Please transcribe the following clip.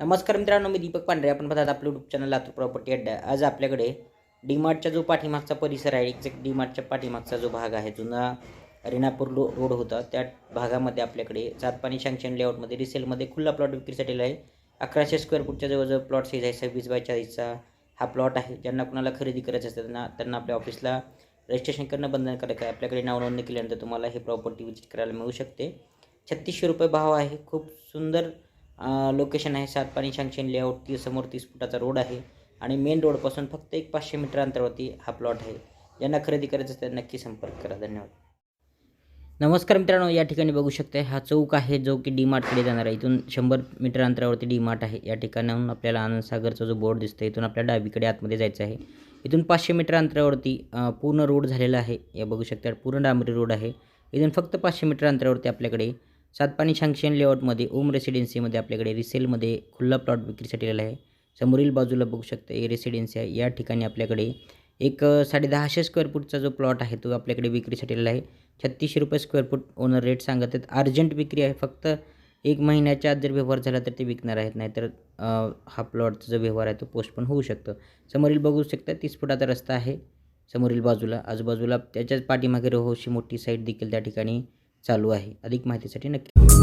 नमस्कार मित्रांनो मी दीपक पांढरे. आपण पाहतात आपलं युट्यूब चॅनल लातूर प्रॉपर्टी अड्डा. आज आपल्याकडे डीमार्टचा जो पाठीमागचा परिसर आहे एक्झॅक्ट डीमार्टच्या पाठीमागचा जो भाग आहे जुना रेणापूर लो रोड होता. त्या भागामध्ये आपल्याकडे सातपाणी शँक्शन लेआउटमध्ये रिसेलमध्ये खुल्ला प्लॉट विक्रीसाठी आहे. अकराशे स्क्वेअर फूटच्या जवळजवळ प्लॉट साईज आहे. सव्वीस बाय चाळीसचा हा प्लॉट आहे. ज्यांना कुणाला खरेदी करायचं असतं त्यांना त्यांना आपल्या ऑफिसला रजिस्ट्रेशन करणं बंधनकारक आहे. आपल्याकडे नावनोंदणी केल्यानंतर तुम्हाला हे प्रॉपर्टी विजिट करायला मिळू शकते. छत्तीसशे रुपये भाव आहे. खूप सुंदर लोकेशन आहे सातपाणी सँक्शन लेआउट ती समोर तीस फुटाचा रोड आहे. आणि मेन रोडपासून फक्त एक पाचशे मीटर अंतरावरती हा प्लॉट आहे. ज्यांना खरेदी करायचं असतं नक्की संपर्क करा. धन्यवाद. नमस्कार मित्रांनो या ठिकाणी बघू शकता हा चौक आहे जो की डी मार्टकडे जाणार आहे. इथून शंभर मीटर अंतरावरती डी मार्ट आहे. या ठिकाणाहून आपल्याला आनंदसागरचा जो बोर्ड दिसतो इथून आपल्याला डावीकडे आतमध्ये जायचं आहे. इथून पाचशे मीटर अंतरावरती पूर्ण रोड झालेला आहे. या बघू शकता पूर्ण डांबरी रोड आहे. इथून फक्त पाचशे मीटर अंतरावरती आपल्याकडे सातपाणी शांक्शन लेआउटमध्ये ओम रेसिडेन्सीमध्ये आपल्याकडे रिसेलमध्ये खुल्ला प्लॉट विक्रीसाठी आलेला आहे. समोरील बाजूला बघू शकता हे रेसिडेन्सी आहे. या ठिकाणी आपल्याकडे एक साडेदहाशे स्क्वेअर फूटचा जो प्लॉट आहे तो आपल्याकडे विक्रीसाठी आलेला आहे. छत्तीसशे रुपये स्क्वेअर फूट ओनर रेट सांगत आहेत. अर्जंट विक्री आहे. फक्त एक महिन्याच्या आत जर व्यवहार झाला तर ते विकणार आहेत. नाहीतर हा प्लॉटचा जो व्यवहार आहे तो पोस्टपोन होऊ शकतो. समोरील बघू शकता तीस फुटाचा रस्ता आहे. समोरील बाजूला आजूबाजूला त्याच्याच पाठीमागे रोहोशी मोठी साईट देखील त्या ठिकाणी चालू आहे. अधिक माहितीसाठी नक्की